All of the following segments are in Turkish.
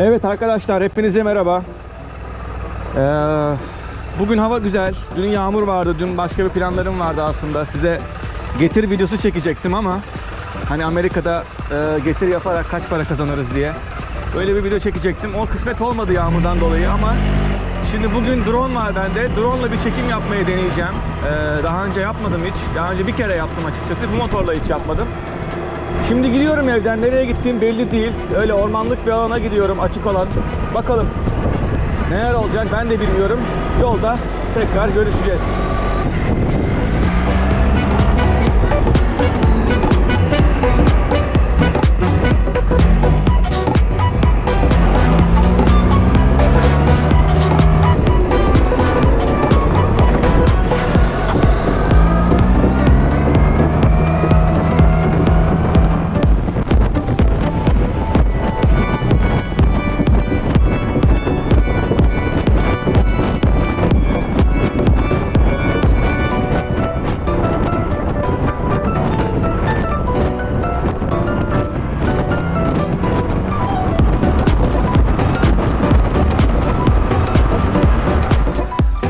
Evet arkadaşlar hepinize merhaba. Ee, bugün hava güzel. Dün yağmur vardı. Dün başka bir planlarım vardı aslında. Size getir videosu çekecektim ama hani Amerika'da e, getir yaparak kaç para kazanırız diye. Böyle bir video çekecektim. O kısmet olmadı yağmurdan dolayı ama şimdi bugün drone var bende. Drone ile bir çekim yapmayı deneyeceğim. Ee, daha önce yapmadım hiç. Daha önce bir kere yaptım açıkçası. Bu motorla hiç yapmadım. Şimdi gidiyorum evden. Nereye gittiğim belli değil. Öyle ormanlık bir alana gidiyorum açık olan. Bakalım neler olacak ben de bilmiyorum. Yolda tekrar görüşeceğiz.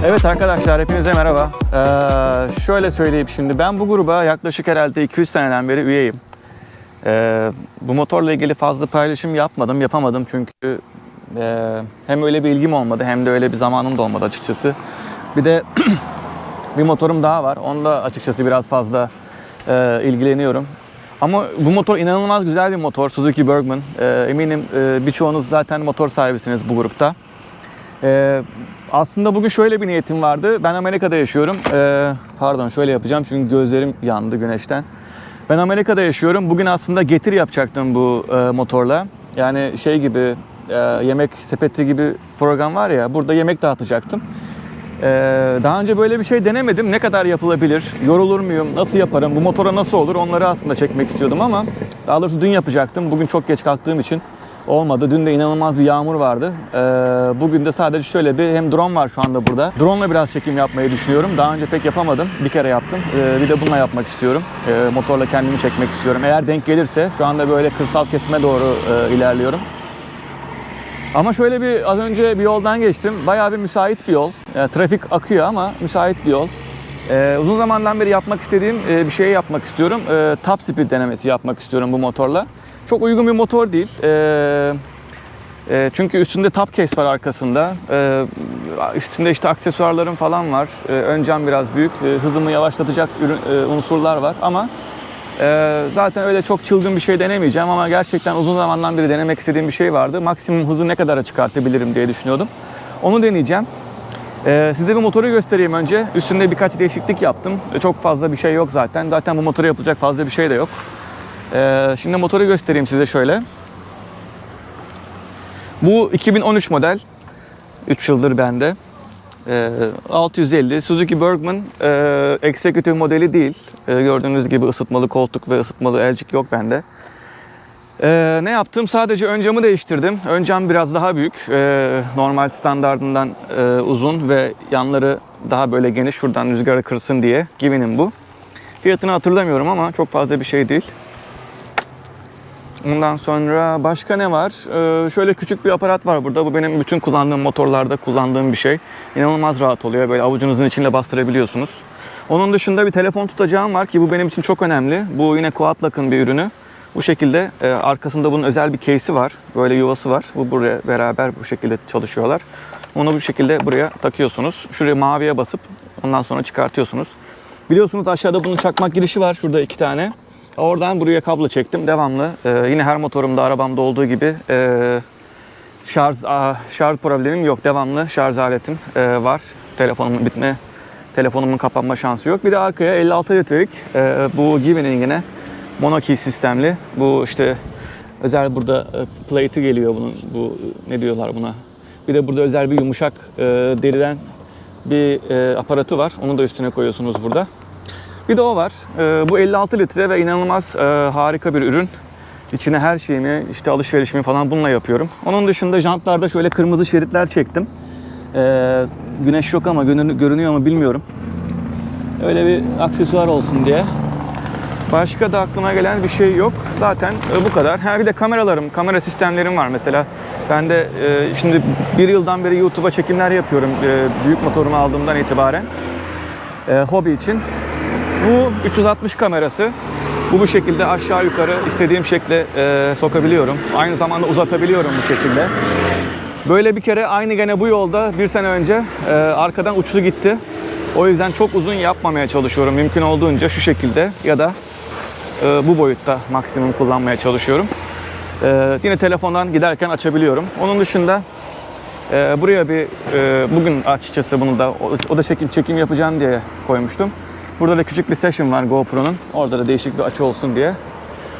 Evet arkadaşlar hepinize merhaba. Ee, şöyle söyleyeyim şimdi ben bu gruba yaklaşık herhalde 200 seneden beri üyeyim. Ee, bu motorla ilgili fazla paylaşım yapmadım, yapamadım çünkü e, hem öyle bir ilgim olmadı hem de öyle bir zamanım da olmadı açıkçası. Bir de bir motorum daha var. Onda açıkçası biraz fazla e, ilgileniyorum. Ama bu motor inanılmaz güzel bir motor. Suzuki Bergman. E, eminim e, birçoğunuz zaten motor sahibisiniz bu grupta. Ee, aslında bugün şöyle bir niyetim vardı. Ben Amerika'da yaşıyorum. Ee, pardon şöyle yapacağım çünkü gözlerim yandı güneşten. Ben Amerika'da yaşıyorum. Bugün aslında getir yapacaktım bu e, motorla. Yani şey gibi e, yemek sepeti gibi program var ya burada yemek dağıtacaktım. Ee, daha önce böyle bir şey denemedim. Ne kadar yapılabilir? Yorulur muyum? Nasıl yaparım? Bu motora nasıl olur? Onları aslında çekmek istiyordum ama daha doğrusu dün yapacaktım. Bugün çok geç kalktığım için olmadı. Dün de inanılmaz bir yağmur vardı. Ee, bugün de sadece şöyle bir hem drone var şu anda burada. Drone'la biraz çekim yapmayı düşünüyorum. Daha önce pek yapamadım. Bir kere yaptım. Ee, bir de bununla yapmak istiyorum. Ee, motorla kendimi çekmek istiyorum. Eğer denk gelirse şu anda böyle kırsal kesime doğru e, ilerliyorum. Ama şöyle bir az önce bir yoldan geçtim. Bayağı bir müsait bir yol. Yani trafik akıyor ama müsait bir yol. Ee, uzun zamandan beri yapmak istediğim e, bir şey yapmak istiyorum. Ee, top speed denemesi yapmak istiyorum bu motorla. Çok uygun bir motor değil. Ee, e, çünkü üstünde top case var arkasında. Ee, üstünde işte aksesuarlarım falan var. Ee, ön cam biraz büyük. Hızımı yavaşlatacak e, unsurlar var ama e, zaten öyle çok çılgın bir şey denemeyeceğim ama gerçekten uzun zamandan beri denemek istediğim bir şey vardı. Maksimum hızı ne kadara çıkartabilirim diye düşünüyordum. Onu deneyeceğim. Size bir motoru göstereyim önce. Üstünde birkaç değişiklik yaptım. Ee, Çok fazla bir şey yok zaten. Zaten bu motora yapılacak fazla bir şey de yok. Ee, şimdi motoru göstereyim size şöyle. Bu 2013 model. 3 yıldır bende. Ee, 650 Suzuki Bergman e, Executive modeli değil. Ee, gördüğünüz gibi ısıtmalı koltuk ve ısıtmalı elcik yok bende. Ee, ne yaptım? Sadece ön camı değiştirdim. Ön cam biraz daha büyük. Ee, normal standardından e, uzun ve yanları daha böyle geniş. Şuradan rüzgarı kırsın diye. Givi'nin bu. Fiyatını hatırlamıyorum ama çok fazla bir şey değil. Ondan sonra başka ne var? Ee, şöyle küçük bir aparat var burada. Bu benim bütün kullandığım motorlarda kullandığım bir şey. İnanılmaz rahat oluyor. Böyle avucunuzun içinde bastırabiliyorsunuz. Onun dışında bir telefon tutacağım var ki bu benim için çok önemli. Bu yine Quadlock'ın bir ürünü. Bu şekilde e, arkasında bunun özel bir case'i var. Böyle yuvası var. Bu buraya beraber bu şekilde çalışıyorlar. Onu bu şekilde buraya takıyorsunuz. Şuraya maviye basıp ondan sonra çıkartıyorsunuz. Biliyorsunuz aşağıda bunun çakmak girişi var. Şurada iki tane. Oradan buraya kablo çektim. Devamlı. e, yine her motorumda, arabamda olduğu gibi e, şarj a, şarj problemim yok. Devamlı şarj aletim e, var. Telefonumun bitme, telefonumun kapanma şansı yok. Bir de arkaya 56 litrelik e, bu Givi'nin yine monokey sistemli. Bu işte özel burada e, plate'i geliyor bunun. Bu ne diyorlar buna? Bir de burada özel bir yumuşak e, deriden bir e, aparatı var. Onu da üstüne koyuyorsunuz burada. Bir de o var. E, bu 56 litre ve inanılmaz e, harika bir ürün. İçine her şeyimi, işte alışverişimi falan bununla yapıyorum. Onun dışında jantlarda şöyle kırmızı şeritler çektim. E, güneş yok ama görünüyor mu bilmiyorum. Öyle bir aksesuar olsun diye. Başka da aklıma gelen bir şey yok. Zaten e, bu kadar. Ha bir de kameralarım, kamera sistemlerim var mesela. Ben de e, şimdi bir yıldan beri YouTube'a çekimler yapıyorum. E, büyük motorumu aldığımdan itibaren. E, hobi için. Bu 360 kamerası. Bu bu şekilde aşağı yukarı istediğim şekle e, sokabiliyorum. Aynı zamanda uzatabiliyorum bu şekilde. Böyle bir kere aynı gene bu yolda bir sene önce e, arkadan uçtu gitti. O yüzden çok uzun yapmamaya çalışıyorum. Mümkün olduğunca şu şekilde ya da e, bu boyutta maksimum kullanmaya çalışıyorum. E, yine telefondan giderken açabiliyorum. Onun dışında e, buraya bir e, bugün açıkçası bunu da o, o da çekim çekim yapacağım diye koymuştum. Burada da küçük bir session var GoPro'nun. Orada da değişik bir açı olsun diye.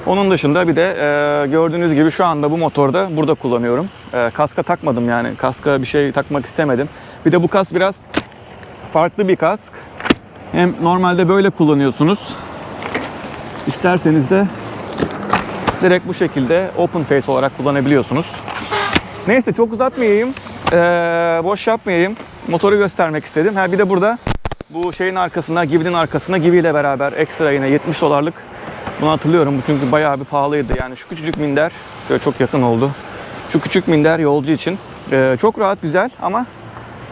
Onun dışında bir de e, gördüğünüz gibi şu anda bu motorda burada kullanıyorum. E, kaska takmadım yani. Kaska bir şey takmak istemedim. Bir de bu kask biraz farklı bir kask. Hem normalde böyle kullanıyorsunuz. İsterseniz de direkt bu şekilde open face olarak kullanabiliyorsunuz. Neyse çok uzatmayayım. Ee, boş yapmayayım. Motoru göstermek istedim. Ha bir de burada bu şeyin arkasına, Gibi'nin arkasına Gibi ile beraber ekstra yine 70 dolarlık. Bunu hatırlıyorum. Çünkü bayağı bir pahalıydı. Yani şu küçücük minder şöyle çok yakın oldu. Şu küçük minder yolcu için ee, çok rahat, güzel ama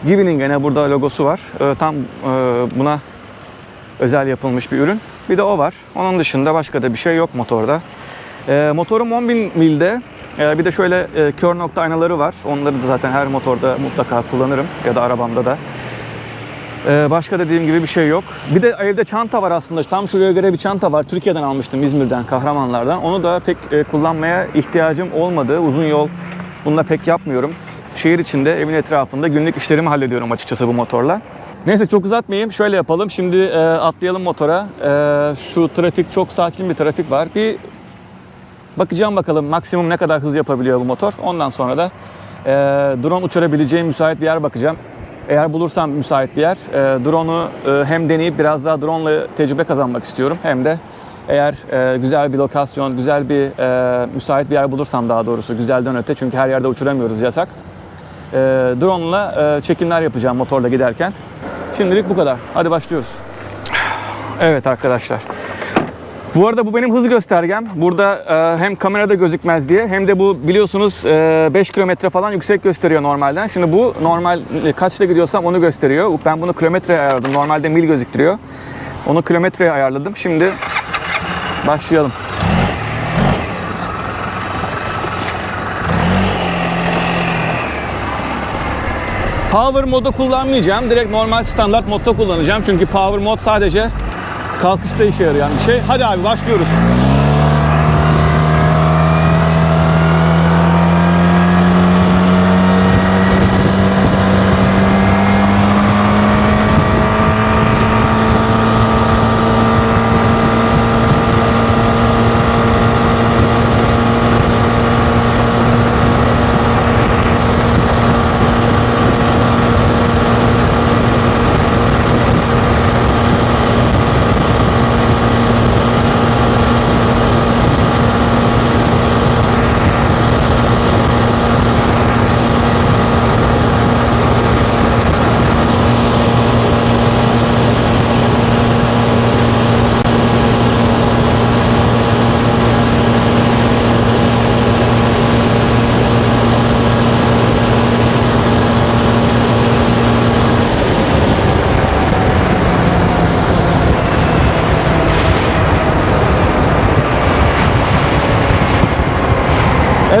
Gibi'nin gene burada logosu var. Ee, tam e, buna özel yapılmış bir ürün. Bir de o var. Onun dışında başka da bir şey yok motorda. Ee, motorum 10.000 milde. Ee, bir de şöyle e, kör nokta aynaları var. Onları da zaten her motorda mutlaka kullanırım ya da arabamda da. Ee, başka dediğim gibi bir şey yok. Bir de evde çanta var aslında. Tam şuraya göre bir çanta var. Türkiye'den almıştım İzmir'den, Kahramanlar'dan. Onu da pek e, kullanmaya ihtiyacım olmadı. Uzun yol bununla pek yapmıyorum. Şehir içinde, evin etrafında günlük işlerimi hallediyorum açıkçası bu motorla. Neyse çok uzatmayayım. Şöyle yapalım. Şimdi e, atlayalım motora. E, şu trafik çok sakin bir trafik var. Bir bakacağım bakalım maksimum ne kadar hız yapabiliyor bu motor. Ondan sonra da e, drone uçurabileceğim müsait bir yer bakacağım. Eğer bulursam müsait bir yer, e, drone'u e, hem deneyip biraz daha drone ile tecrübe kazanmak istiyorum. Hem de eğer e, güzel bir lokasyon, güzel bir e, müsait bir yer bulursam daha doğrusu güzelden öte çünkü her yerde uçuramıyoruz yasak. E, drone ile e, çekimler yapacağım motorla giderken. Şimdilik bu kadar. Hadi başlıyoruz. Evet arkadaşlar. Bu arada bu benim hız göstergem. Burada e, hem kamerada gözükmez diye hem de bu biliyorsunuz e, 5 kilometre falan yüksek gösteriyor normalden. Şimdi bu normal e, kaçta gidiyorsam onu gösteriyor. Ben bunu kilometreye ayarladım. Normalde mil gözüktürüyor. Onu kilometreye ayarladım. Şimdi başlayalım. Power modu kullanmayacağım. Direkt normal standart modda kullanacağım. Çünkü power mod sadece kalkışta işe yarayan bir şey. Hadi abi başlıyoruz.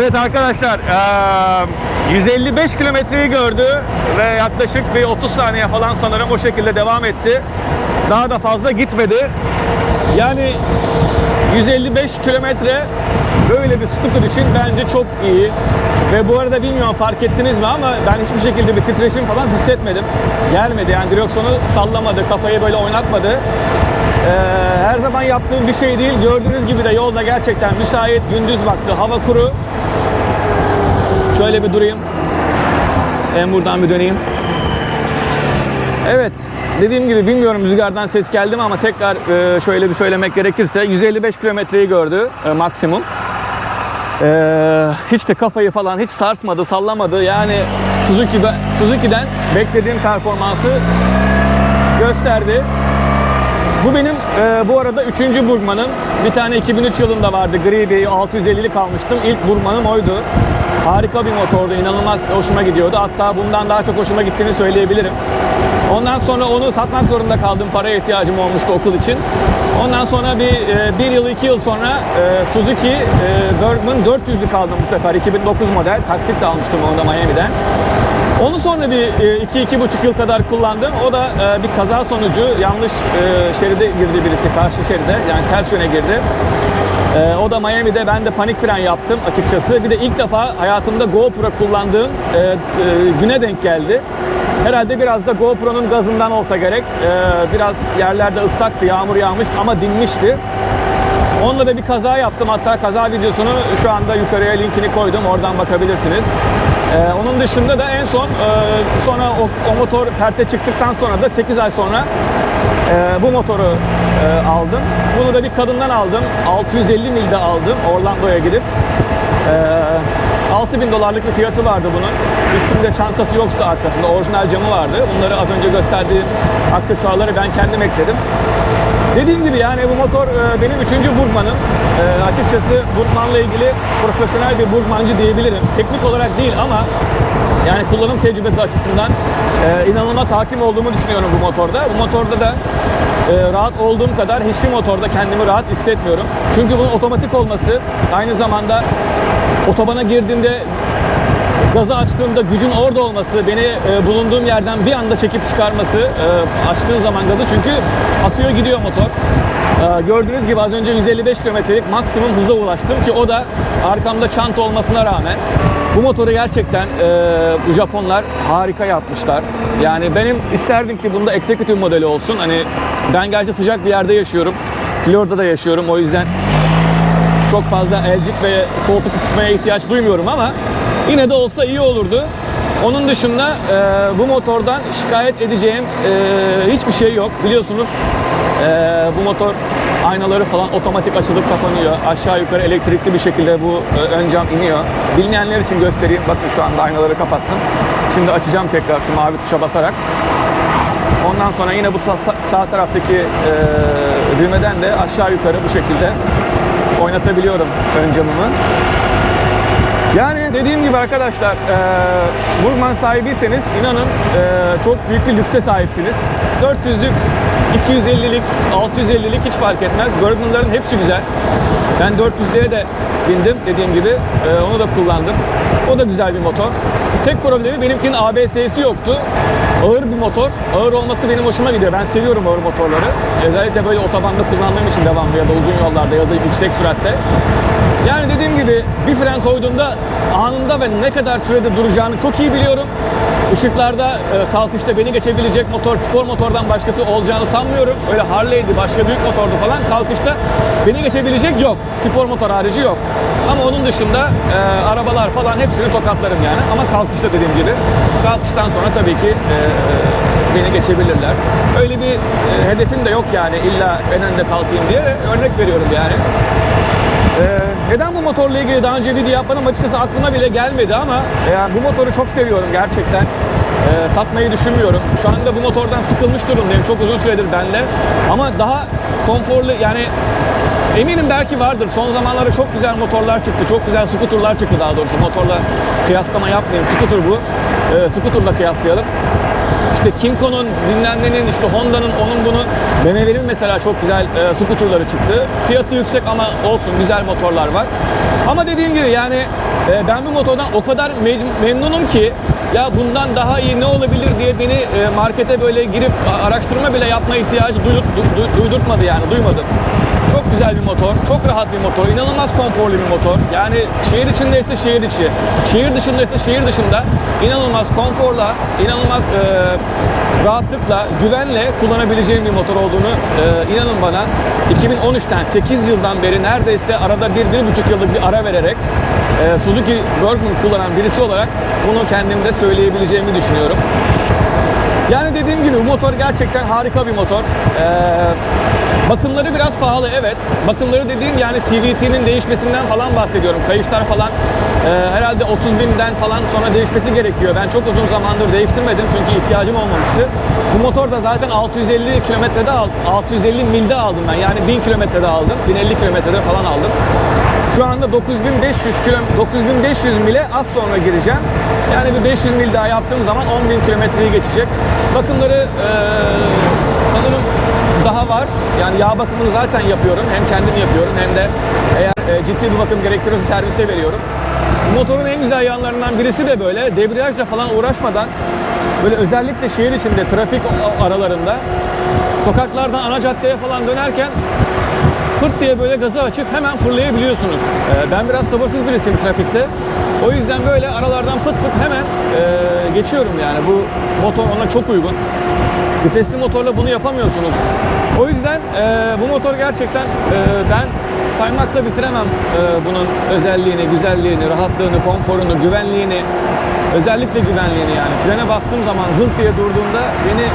Evet arkadaşlar, eee, 155 kilometreyi gördü ve yaklaşık bir 30 saniye falan sanırım o şekilde devam etti. Daha da fazla gitmedi. Yani 155 kilometre böyle bir scooter için bence çok iyi. Ve bu arada bilmiyorum fark ettiniz mi ama ben hiçbir şekilde bir titreşim falan hissetmedim. Gelmedi yani direksiyonu sallamadı, kafayı böyle oynatmadı. Ee, her zaman yaptığım bir şey değil. Gördüğünüz gibi de yolda gerçekten müsait, gündüz vakti, hava kuru. Şöyle bir durayım. Hem buradan bir döneyim. Evet. Dediğim gibi bilmiyorum rüzgardan ses geldi mi ama tekrar e, şöyle bir söylemek gerekirse 155 kilometreyi gördü e, maksimum. E, hiç de kafayı falan hiç sarsmadı, sallamadı. Yani Suzuki Suzuki'den beklediğim performansı gösterdi. Bu benim e, bu arada üçüncü Burgman'ım. Bir tane 2003 yılında vardı gri bir 650'lik almıştım. İlk Burgman'ım oydu. Harika bir motordu, inanılmaz hoşuma gidiyordu. Hatta bundan daha çok hoşuma gittiğini söyleyebilirim. Ondan sonra onu satmak zorunda kaldım. Paraya ihtiyacım olmuştu okul için. Ondan sonra bir, e, bir yıl, iki yıl sonra e, Suzuki e, Bergman 400'lük aldım bu sefer. 2009 model. Taksitle almıştım onu da Miami'den. Onu sonra bir e, iki, iki buçuk yıl kadar kullandım. O da e, bir kaza sonucu yanlış e, şeride girdi birisi karşı şeride. Yani ters yöne girdi. E, o da Miami'de ben de panik fren yaptım açıkçası. Bir de ilk defa hayatımda GoPro kullandığım e, e, güne denk geldi. Herhalde biraz da GoPro'nun gazından olsa gerek. E, biraz yerlerde ıslaktı, yağmur yağmıştı ama dinmişti. Onunla da bir kaza yaptım. Hatta kaza videosunu şu anda yukarıya linkini koydum. Oradan bakabilirsiniz. Ee, onun dışında da en son e, sonra o, o motor perte çıktıktan sonra da 8 ay sonra e, bu motoru e, aldım. Bunu da bir kadından aldım. 650 milde aldım Orlando'ya gidip. E, 6000 dolarlık bir fiyatı vardı bunun. Üstünde çantası yoksa arkasında orijinal camı vardı. Bunları az önce gösterdiğim aksesuarları ben kendim ekledim. Dediğim gibi yani bu motor e, benim üçüncü Burgman'ım. E, açıkçası Burgman'la ilgili profesyonel bir Burgmancı diyebilirim. Teknik olarak değil ama yani kullanım tecrübesi açısından e, inanılmaz hakim olduğumu düşünüyorum bu motorda. Bu motorda da e, rahat olduğum kadar hiçbir motorda kendimi rahat hissetmiyorum. Çünkü bunun otomatik olması aynı zamanda otobana girdiğinde gazı açtığımda gücün orada olması, beni e, bulunduğum yerden bir anda çekip çıkarması e, açtığı zaman gazı çünkü akıyor gidiyor motor. E, gördüğünüz gibi az önce 155 kilometrelik maksimum hıza ulaştım ki o da arkamda çanta olmasına rağmen bu motoru gerçekten e, bu Japonlar harika yapmışlar. Yani benim isterdim ki bunda executive modeli olsun. Hani ben gerçi sıcak bir yerde yaşıyorum. Florida'da yaşıyorum o yüzden çok fazla elcik ve koltuk ısıtmaya ihtiyaç duymuyorum ama yine de olsa iyi olurdu. Onun dışında e, bu motordan şikayet edeceğim e, hiçbir şey yok. Biliyorsunuz e, bu motor aynaları falan otomatik açılıp kapanıyor. Aşağı yukarı elektrikli bir şekilde bu e, ön cam iniyor. Bilmeyenler için göstereyim. Bakın şu anda aynaları kapattım. Şimdi açacağım tekrar şu mavi tuşa basarak. Ondan sonra yine bu sa- sağ taraftaki e, düğmeden de aşağı yukarı bu şekilde oynatabiliyorum ön camımı. Yani dediğim gibi arkadaşlar, e, Burgman sahibiyseniz inanın e, çok büyük bir lükse sahipsiniz. 400'lük, 250'lik, 650'lik hiç fark etmez. Bergman'ların hepsi güzel. Ben 400'lüğe de bindim dediğim gibi. E, onu da kullandım. O da güzel bir motor. Tek problemi benimkinin ABS'si yoktu. Ağır bir motor. Ağır olması benim hoşuma gidiyor. Ben seviyorum ağır motorları. Özellikle böyle otobanda kullandığım için devamlı ya da uzun yollarda ya da yüksek süratte. Yani dediğim gibi bir fren koyduğumda anında ve ne kadar sürede duracağını çok iyi biliyorum. Işıklarda e, kalkışta beni geçebilecek motor, spor motordan başkası olacağını sanmıyorum. Öyle Harley'di, başka büyük motordu falan. Kalkışta beni geçebilecek yok. Spor motor harici yok. Ama onun dışında e, arabalar falan hepsini tokatlarım yani. Ama kalkışta dediğim gibi. Kalkıştan sonra tabii ki e, beni geçebilirler. Öyle bir e, hedefim de yok yani illa en önde kalkayım diye örnek veriyorum yani. Ee, neden bu motorla ilgili daha önce video yapmadım açıkçası aklıma bile gelmedi ama yani bu motoru çok seviyorum gerçekten. Ee, satmayı düşünmüyorum. Şu anda bu motordan sıkılmış durumdayım çok uzun süredir bende. Ama daha konforlu yani eminim belki vardır. Son zamanlarda çok güzel motorlar çıktı. Çok güzel skuterlar çıktı daha doğrusu. Motorla kıyaslama yapmayayım. Skuter bu. Ee, skuterla kıyaslayalım. İşte Kinko'nun bilmem nenin, işte Honda'nın, onun bunun, BMW'nin mesela çok güzel e, skuterları çıktı. Fiyatı yüksek ama olsun güzel motorlar var. Ama dediğim gibi yani e, ben bu motordan o kadar me- memnunum ki ya bundan daha iyi ne olabilir diye beni e, markete böyle girip araştırma bile yapma ihtiyacı duydurt, du- du- duydurtmadı yani duymadım. Güzel bir motor, çok rahat bir motor, inanılmaz konforlu bir motor. Yani şehir içindeyse şehir içi, şehir dışındaysa şehir dışında inanılmaz konforla, inanılmaz e, rahatlıkla, güvenle kullanabileceğim bir motor olduğunu e, inanın bana 2013'ten 8 yıldan beri neredeyse arada bir, bir buçuk yıllık bir ara vererek e, Suzuki Bergman kullanan birisi olarak bunu kendimde söyleyebileceğimi düşünüyorum. Yani dediğim gibi bu motor gerçekten harika bir motor. Ee, bakımları biraz pahalı evet. Bakımları dediğim yani CVT'nin değişmesinden falan bahsediyorum. Kayışlar falan Ee, herhalde 30 binden falan sonra değişmesi gerekiyor. Ben çok uzun zamandır değiştirmedim çünkü ihtiyacım olmamıştı. Bu motor da zaten 650 kilometrede al, 650 milde aldım ben. Yani 1000 kilometrede aldım. 1050 kilometrede falan aldım. Şu anda 9500 kilo 9500 mile az sonra gireceğim. Yani bir 500 mil daha yaptığım zaman 10.000 kilometreyi geçecek. Bakımları eee, sanırım daha var. Yani yağ bakımını zaten yapıyorum. Hem kendim yapıyorum hem de eğer e, ciddi bir bakım gerektiriyorsa servise veriyorum. Motorun en güzel yanlarından birisi de böyle debriyajla falan uğraşmadan böyle özellikle şehir içinde trafik aralarında sokaklardan ana caddeye falan dönerken fırt diye böyle gazı açıp hemen fırlayabiliyorsunuz. Ee, ben biraz sabırsız birisiyim trafikte. O yüzden böyle aralardan pıt pıt hemen e, geçiyorum yani. Bu motor ona çok uygun. Vitesli motorla bunu yapamıyorsunuz. O yüzden e, bu motor gerçekten e, ben saymakla bitiremem e, bunun özelliğini, güzelliğini, rahatlığını, konforunu, güvenliğini. Özellikle güvenliğini yani. Frene bastığım zaman zırt diye durduğunda beni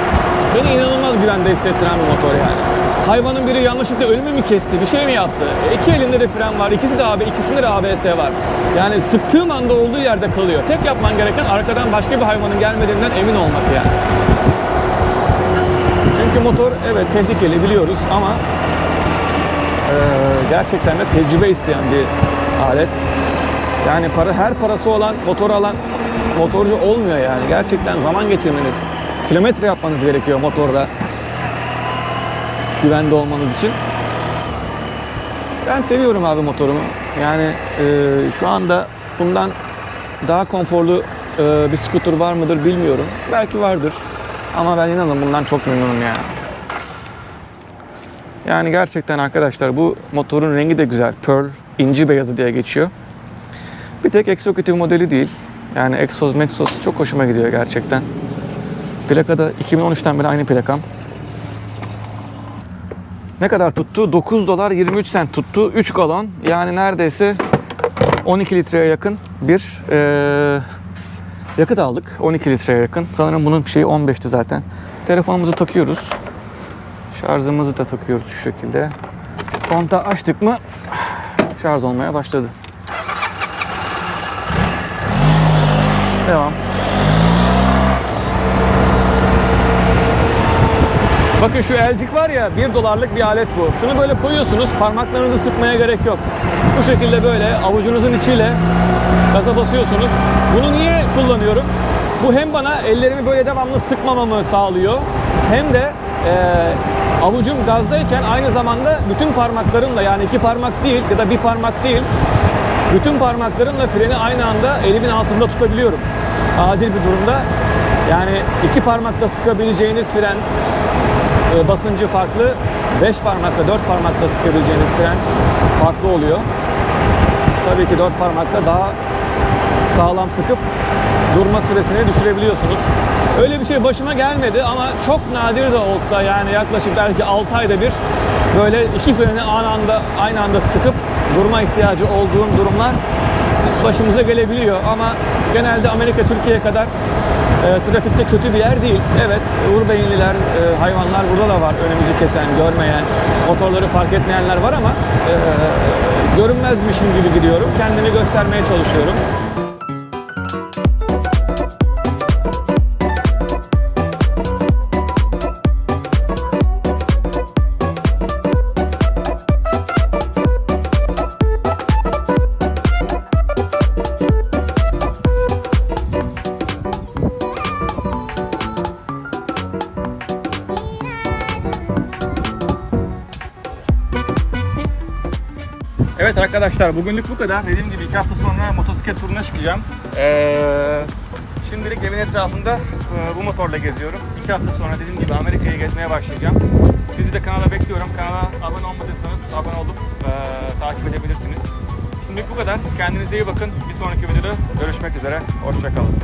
beni inanılmaz güvende hissettiren bir motor yani. Hayvanın biri yanlışlıkla önümü mü kesti, bir şey mi yaptı? E, iki elinde de fren var, ikisi de AB, ikisinde de ABS var. Yani sıktığım anda olduğu yerde kalıyor. Tek yapman gereken arkadan başka bir hayvanın gelmediğinden emin olmak yani. Çünkü motor evet tehlikeli biliyoruz ama eee, gerçekten de tecrübe isteyen bir alet. Yani para her parası olan motor alan motorcu olmuyor yani. Gerçekten zaman geçirmeniz, kilometre yapmanız gerekiyor motorda güvende olmanız için. Ben seviyorum abi motorumu. Yani eee, şu anda bundan daha konforlu eee, bir skuter var mıdır bilmiyorum. Belki vardır. Ama ben inanın bundan çok memnunum ya. Yani gerçekten arkadaşlar bu motorun rengi de güzel. Pearl inci beyazı diye geçiyor. Bir tek Executive modeli değil. Yani Exos Maxos çok hoşuma gidiyor gerçekten. Plakada 2013'ten beri aynı plakam. Ne kadar tuttu? 9 dolar 23 sent tuttu. 3 galon. Yani neredeyse 12 litreye yakın bir eee, yakıt aldık. 12 litreye yakın. Sanırım bunun şeyi 15'ti zaten. Telefonumuzu takıyoruz. Şarjımızı da takıyoruz şu şekilde. Kontağı açtık mı şarj olmaya başladı. Devam. Bakın şu elcik var ya 1 dolarlık bir alet bu. Şunu böyle koyuyorsunuz parmaklarınızı sıkmaya gerek yok. Bu şekilde böyle avucunuzun içiyle gaza basıyorsunuz. Bunu niye kullanıyorum? Bu hem bana ellerimi böyle devamlı sıkmamamı sağlıyor hem de eee, avucum gazdayken aynı zamanda bütün parmaklarımla yani iki parmak değil ya da bir parmak değil bütün parmaklarımla freni aynı anda elimin altında tutabiliyorum. Acil bir durumda yani iki parmakla sıkabileceğiniz fren e, basıncı farklı. 5 parmakla, 4 parmakla sıkabileceğiniz fren farklı oluyor. Tabii ki 4 parmakla daha sağlam sıkıp durma süresini düşürebiliyorsunuz. Öyle bir şey başıma gelmedi ama çok nadir de olsa yani yaklaşık belki 6 ayda bir böyle iki freni aynı anda aynı anda sıkıp durma ihtiyacı olduğum durumlar başımıza gelebiliyor ama genelde Amerika Türkiye kadar e, trafikte kötü bir yer değil. Evet, Uğur Beyinliler, e, hayvanlar burada da var. Önümüzü kesen, görmeyen, motorları fark etmeyenler var ama e, görünmezmişim gibi gidiyorum. Kendimi göstermeye çalışıyorum. Arkadaşlar bugünlük bu kadar. Dediğim gibi iki hafta sonra motosiklet turuna çıkacağım. Ee, şimdilik evin etrafında e, bu motorla geziyorum. İki hafta sonra dediğim gibi Amerika'yı gezmeye başlayacağım. Sizi de kanala bekliyorum. Kanala abone olmadıysanız abone olup e, takip edebilirsiniz. Şimdilik bu kadar. Kendinize iyi bakın. Bir sonraki videoda görüşmek üzere. Hoşçakalın.